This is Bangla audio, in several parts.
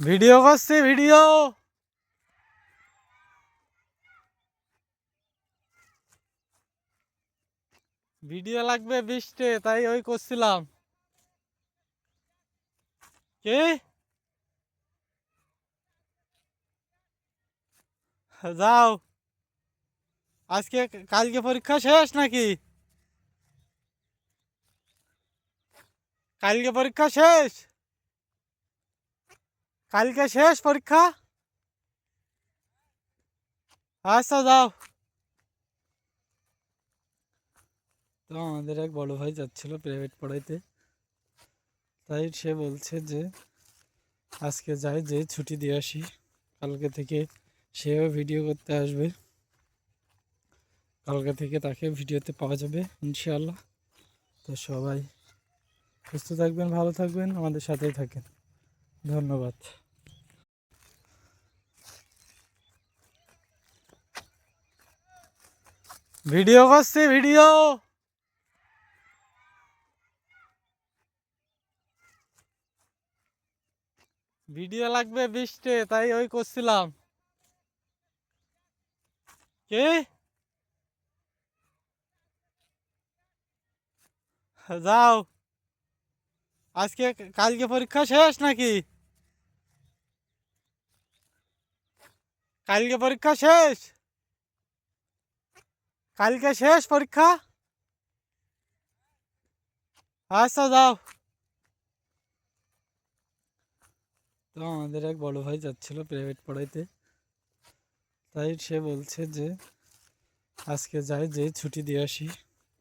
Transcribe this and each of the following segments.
ভিডিও করছি, ভিডিও। ভিডিও লাগবে বিশটে তাই ওই করছিলাম। কে? যাও। আজকে, কালকে পরীক্ষা শেষ নাকি? কালকে পরীক্ষা শেষ? কালকে শেষ পরীক্ষা? আচ্ছা যাও। তো আমাদের এক বড় ভাই যাচ্ছিল প্রাইভেট পড়াইতে। তাই সে বলছে যে, আজকে যাই, যে ছুটি দিয়ে আসি। কালকে থেকে সেও ভিডিও করতে আসবে। কালকে থেকে তাকে ভিডিওতে পাওয়া যাবে, ইনশাআল্লাহ। তো সবাই সুস্থ থাকবেন, ভালো থাকবেন, আমাদের সাথেই থাকেন। ধন্যবাদ। ভিডিও করছি, ভিডিও। ভিডিও লাগবে বিশটে তাই ওই করছিলাম। কে? যাও। আজকে কালকে পরীক্ষা শেষ নাকি? কালকে পরীক্ষা শেষ? কালকে শেষ পরীক্ষা? আচ্ছা যাও। তো আমাদের এক বড় ভাই যাচ্ছিল প্রাইভেট পড়াইতে। তাই সে বলছে যে, আজকে যাই, যে ছুটি দিয়ে আসি।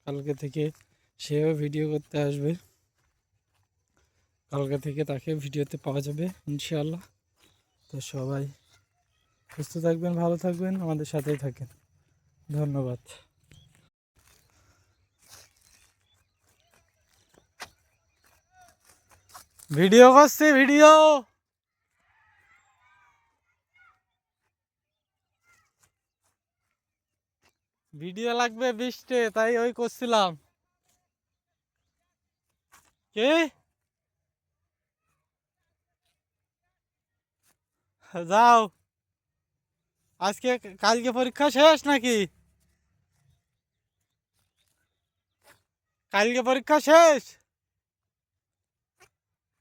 কালকে থেকে সেও ভিডিও করতে আসবে। কালকে থেকে তাকে ভিডিওতে পাওয়া যাবে, ইনশাআল্লাহ। তো সবাই সুস্থ থাকবেন, ভালো থাকবেন, আমাদের সাথেই থাকেন। ধন্যবাদ। ভিডিও করছি, ভিডিও। ভিডিও লাগবে বিশটে তাই ওই করছিলাম। কে? যাও। আজকে কালকে পরীক্ষা শেষ নাকি? কালকে পরীক্ষা শেষ?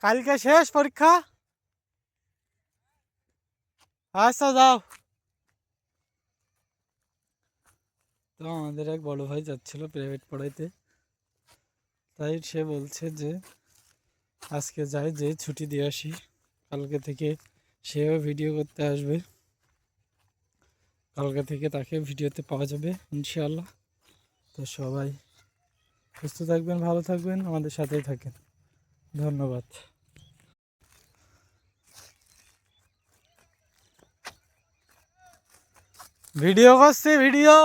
কালকে শেষ পরীক্ষা? আচ্ছা যাও। তো আমাদের এক বড় ভাই যাচ্ছিল প্রাইভেট পড়াইতে। তাই সে বলছে যে, আজকে যাই, যে ছুটি দিয়ে আসি। কালকে থেকে সেও ভিডিও করতে আসবে। কালকে থেকে তাকে ভিডিওতে পাওয়া যাবে, ইনশাআল্লাহ। তো সবাই সুস্থ থাকবেন, ভালো থাকবেন, আমাদের সাথেই থাকেন। ধন্যবাদ। ভিডিও করছি, ভিডিও।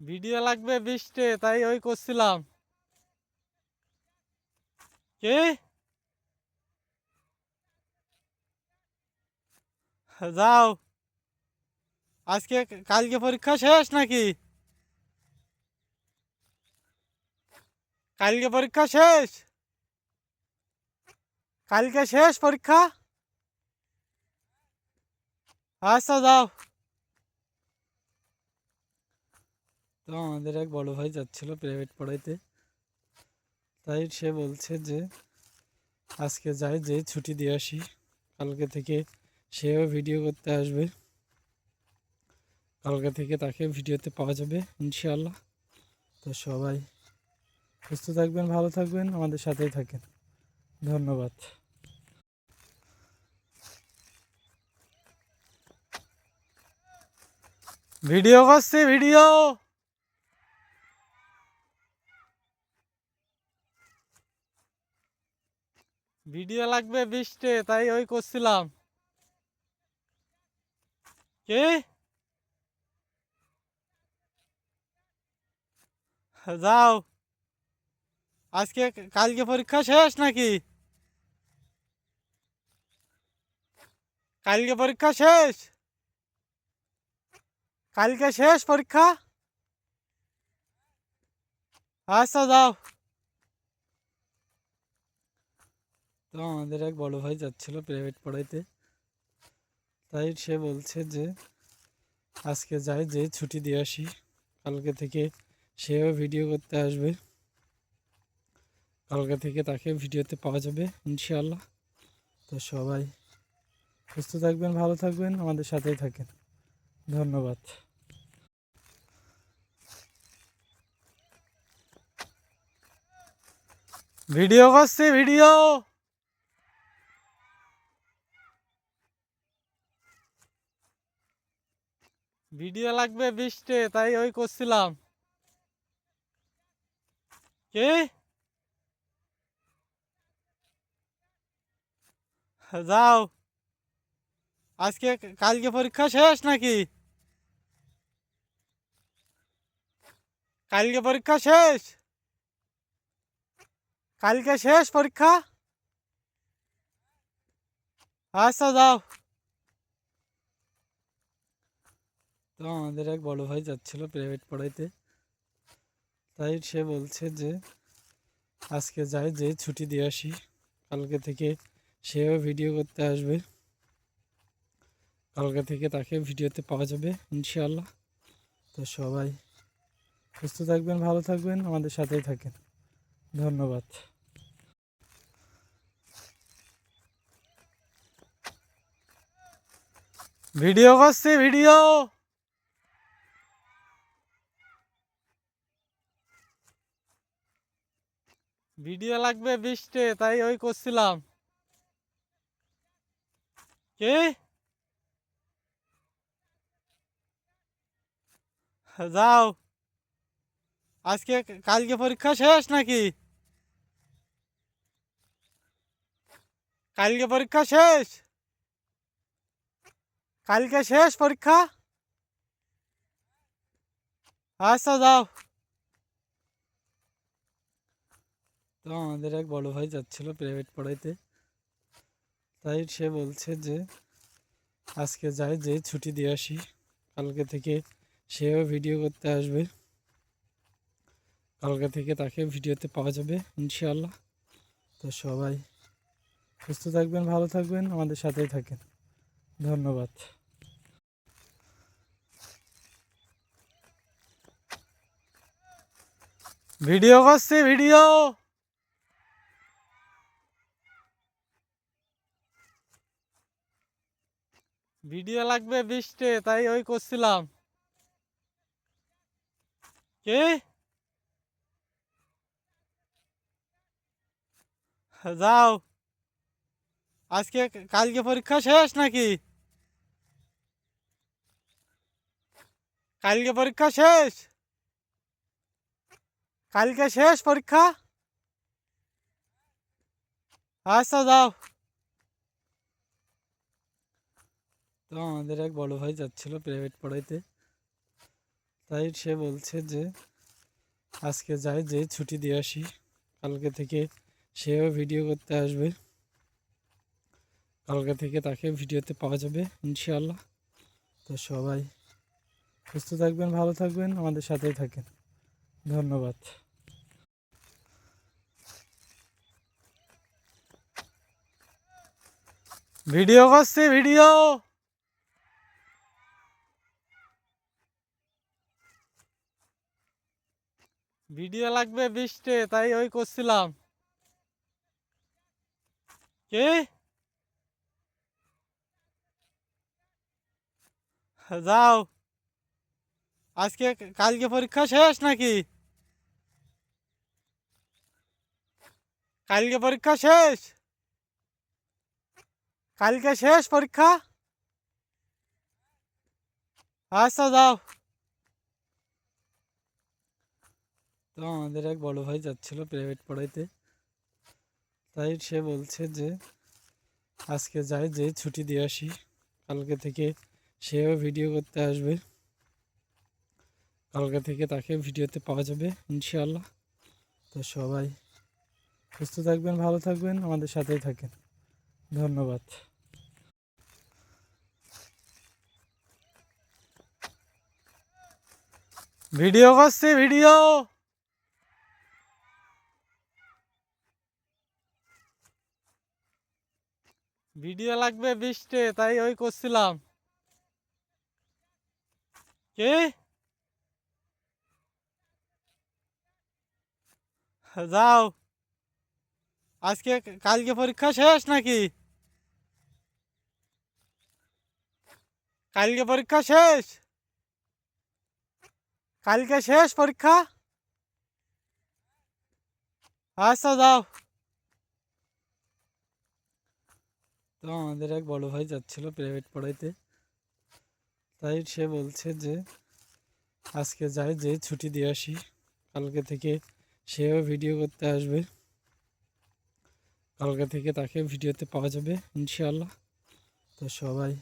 ভিডিও লাগবে বিশটে তাই ওই করছিলাম। কে? যাও। আজকে, কালকে পরীক্ষা শেষ নাকি? কালকে পরীক্ষা শেষ? কালকে শেষ পরীক্ষা? আচ্ছা যাও। তো আমাদের এক বড় ভাই যাচ্ছিল প্রাইভেট পড়াইতে। তাই সে বলছে যে, আজকে যাই যে ছুটি দিয়ে আসি। কালকে থেকে সেও ভিডিও করতে আসবে। কালকে থেকে তাকে ভিডিওতে পাওয়া যাবে, ইনশাআল্লাহ। তো সবাই সুস্থ থাকবেন, ভালো থাকবেন, আমাদের সাথেই থাকেন। ধন্যবাদ। ভিডিও করছি, ভিডিও। ভিডিও লাগবে বিশটে তাই ওই করছিলাম। কে? যাও। আজকে কালকে পরীক্ষা শেষ নাকি? কালকে পরীক্ষা শেষ? কালকে শেষ পরীক্ষা? আচ্ছা যাও। তো আমাদের এক বড় ভাই যাচ্ছিল প্রাইভেট পড়াইতে। তাই সে বলছে যে, আজকে যাই, যে ছুটি দিয়ে আসি। কালকে থেকে সেও ভিডিও করতে আসবে। কালকে থেকে তাকে ভিডিওতে পাওয়া যাবে, ইনশাআল্লাহ। তো সবাই সুস্থ থাকবেন, ভালো থাকবেন, আমাদের সাথেই থাকেন। ধন্যবাদ। ভিডিও করছি, ভিডিও। ভিডিও লাগবে বিশটে তাই ওই করছিলাম। কে? যাও। আজকে, কালকে পরীক্ষা শেষ নাকি? কালকে পরীক্ষা শেষ? কালকে শেষ পরীক্ষা? আচ্ছা যাও। তো আমাদের এক বড় ভাই যাচ্ছিল প্রাইভেট পড়াইতে। তাই সে বলছে যে, আজকে যাই, যে ছুটি দিয়ে আসি। কালকে থেকে সেও ভিডিও করতে আসবে। কালকে থেকে তাকে ভিডিওতে পাওয়া যাবে, ইনশাআল্লাহ। তো সবাই সুস্থ থাকবেন, ভালো থাকবেন, আমাদের সাথেই থাকেন। ধন্যবাদ। ভিডিও করছি, ভিডিও। ভিডিও লাগবে বিশটে তাই ওই করছিলাম। কে? যাও। আজকে কালকে পরীক্ষা শেষ নাকি? কালকে পরীক্ষা শেষ? কালকে শেষ পরীক্ষা? আচ্ছা যাও। তো আমাদের এক বড় ভাই যাচ্ছিল প্রাইভেট পড়াইতে। তাই সে বলছে যে, আজকে যাই, যে ছুটি দিয়ে আসি। কালকে থেকে সেও ভিডিও করতে আসবে। কালকে থেকে তাকে ভিডিওতে পাওয়া যাবে, ইনশাআল্লাহ। তো সবাই সুস্থ থাকবেন, ভালো থাকবেন, আমাদের সাথেই থাকেন। ধন্যবাদ। ভিডিও করছি ভিডিও। ভিডিও লাগবে বিশটে তাই ওই করছিলাম। কে? যাও। আজকে কালকে পরীক্ষা শেষ নাকি? কালকে পরীক্ষা শেষ? কালকে শেষ পরীক্ষা? আচ্ছা যাও। তো আমাদের এক বড় ভাই যাচ্ছিল প্রাইভেট পড়াইতে। তাই সে বলছে যে, আজকে যাই যে ছুটি দিয়ে আসি। কালকে থেকে সেও ভিডিও করতে আসবে। কালকে থেকে তাকে ভিডিওতে পাওয়া যাবে, ইনশাআল্লাহ। তো সবাই সুস্থ থাকবেন, ভালো থাকবেন, আমাদের সাথেই থাকেন। ধন্যবাদ। ভিডিও করছি, ভিডিও! ভিডিও লাগবে বিশটে তাই ওই করছিলাম। কে? যাও। আজকে কালকে পরীক্ষা শেষ নাকি? কালকে পরীক্ষা শেষ? কালকে শেষ পরীক্ষা? আচ্ছা যাও। তো আমাদের এক বড় ভাই যাচ্ছিল প্রাইভেট পড়াইতে। তাই সে বলছে যে, আজকে যাই যে ছুটি দিয়ে আসি, কালকে থেকে সেও ভিডিও করতে আসবে। কালকে থেকে তাকে ভিডিওতে পাওয়া যাবে, ইনশাআল্লাহ। তো সবাই সুস্থ থাকবেন, ভালো থাকবেন, আমাদের সাথেই থাকেন। ধন্যবাদ। ভিডিও করছি, ভিডিও! ভিডিও লাগবে বৃষ্টি তাই ওই করছিলাম। কে যাও আজকে কালকে পরীক্ষা শেষ নাকি কালকে পরীক্ষা শেষ কালকে শেষ পরীক্ষা আচ্ছা যাও তো আমাদের এক বড় ভাই যাচ্ছিল প্রাইভেট পড়াইতে তাই সে বলছে যে, আজকে যাই যে ছুটি দিয়ে আসি, কালকে থেকে সেও ভিডিও করতে আসবে। কালকে থেকে তাকে ভিডিওতে পাওয়া যাবে, ইনশাআল্লাহ। তো সবাই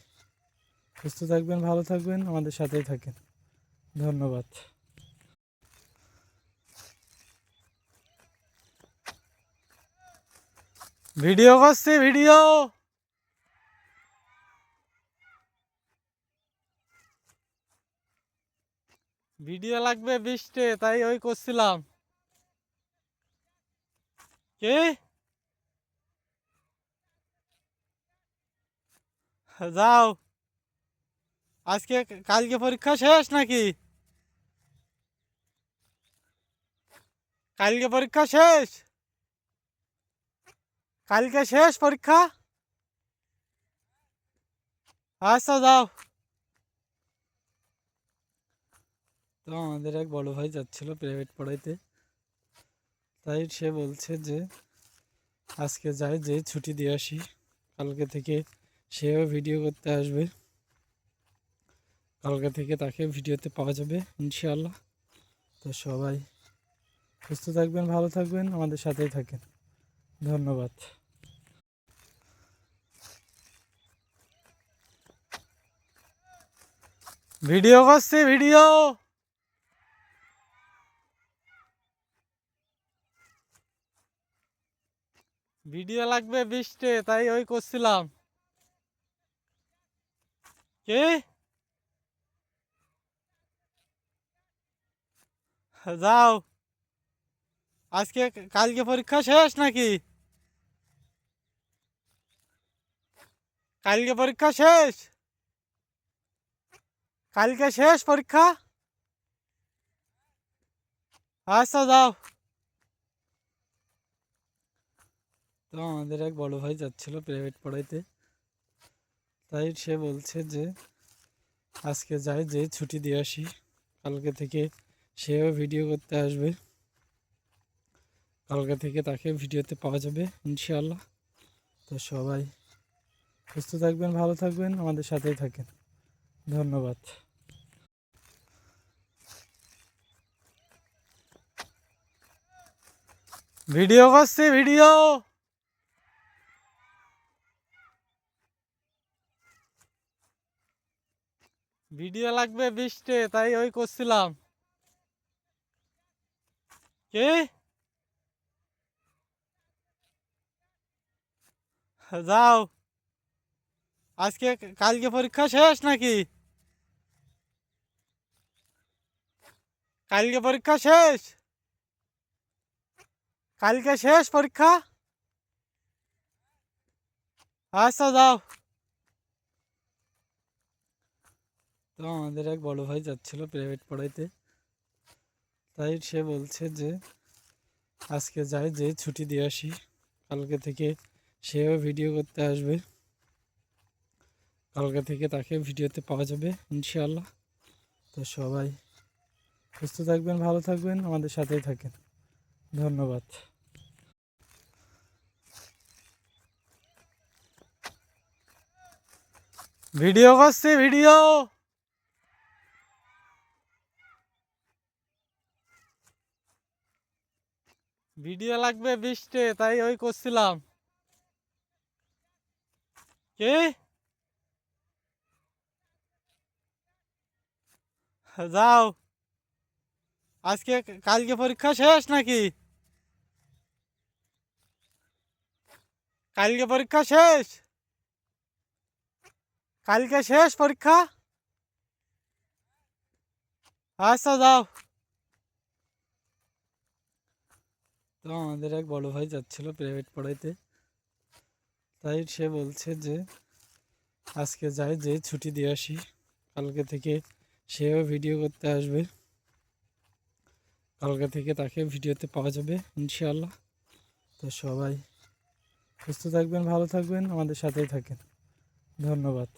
সুস্থ থাকবেন, ভালো থাকবেন, আমাদের সাথেই থাকেন। ধন্যবাদ। ভিডিও করছি, ভিডিও! ভিডিও লাগবে বিশটে তাই ওই করছিলাম। কে? যাও। আজকে, কালকে পরীক্ষা শেষ নাকি? কালকে পরীক্ষা শেষ? কালকে শেষ পরীক্ষা? আচ্ছা যাও। তো আমাদের এক বড় ভাই যাচ্ছিল প্রাইভেট পড়াইতে। তাই সে বলছে যে, আজকে যাই যে ছুটি দিয়ে আসি, কালকে থেকে সেও ভিডিও করতে আসবে। কালকে থেকে তাকে ভিডিওতে পাওয়া যাবে, ইনশাআল্লাহ। তো সবাই সুস্থ থাকবেন, ভালো থাকবেন, আমাদের সাথেই থাকেন। ধন্যবাদ। ভিডিও করছি ভিডিও ভিডিও লাগবে বিশটে তাই ওই করছিলাম। কে? যাও। আজকে কালকে পরীক্ষা শেষ নাকি? কালকে পরীক্ষা শেষ? কালকে শেষ পরীক্ষা? আচ্ছা যাও। তো আমাদের এক বড় ভাই যাচ্ছিল প্রাইভেট পড়াইতে। তাই সে বলছে যে, আজকে যাই, যে ছুটি দিয়ে আসি। কালকে থেকে সেও ভিডিও করতে আসবে। কালকে থেকে তাকে ভিডিওতে পাওয়া যাবে, ইনশাআল্লাহ। তো সবাই সুস্থ থাকবেন, ভালো থাকবেন, আমাদের সাথেই থাকেন। ধন্যবাদ। ভিডিও করছি ভিডিও ভিডিও লাগবে বিশটে তাই ওই করছিলাম। কে? যাও। আজকে কালকে পরীক্ষা শেষ নাকি? কালকে পরীক্ষা শেষ? কালকে শেষ পরীক্ষা? আচ্ছা যাও। তো আমাদের এক বড় ভাই যাচ্ছিল প্রাইভেট পড়াইতে। তাই সে বলছে যে, আজকে যাই যে ছুটি দিয়ে আসি, কালকে থেকে সেও ভিডিও করতে আসবে। কালকে থেকে তাকে ভিডিওতে পাওয়া যাবে, ইনশাআল্লাহ। তো সবাই সুস্থ থাকবেন, ভালো থাকবেন, আমাদের সাথেই থাকেন। ধন্যবাদ। ভিডিও করছি, ভিডিও! ভিডিও লাগবে বিশটে তাই ওই করছিলাম। কে? যাও। আজকে কালকে পরীক্ষা শেষ নাকি? কালকে পরীক্ষা শেষ? কালকে শেষ পরীক্ষা? আচ্ছা যাও। তো আমাদের এক বড় ভাই যাচ্ছিল প্রাইভেট পড়াইতে। তাই সে বলছে যে, আজকে যাই যে ছুটি দিয়ে আসি, কালকে থেকে সেও ভিডিও করতে আসবে। কালকে থেকে তাকে ভিডিওতে পাওয়া যাবে, ইনশাআল্লাহ। তো সবাই সুস্থ থাকবেন, ভালো থাকবেন, আমাদের সাথেই থাকেন। ধন্যবাদ।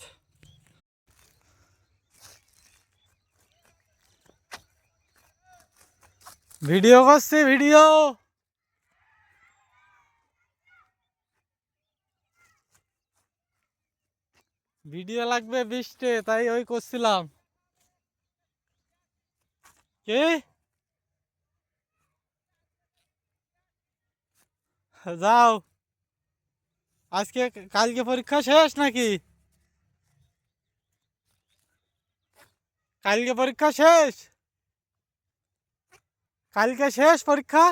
ভিডিও করছি ভিডিও ভিডিও লাগবে বৃষ্টি, তাই ওই করছিলাম। কে? যাও। আজকে কালকে পরীক্ষা শেষ নাকি? কালকে পরীক্ষা শেষ? কালকে শেষ পরীক্ষা?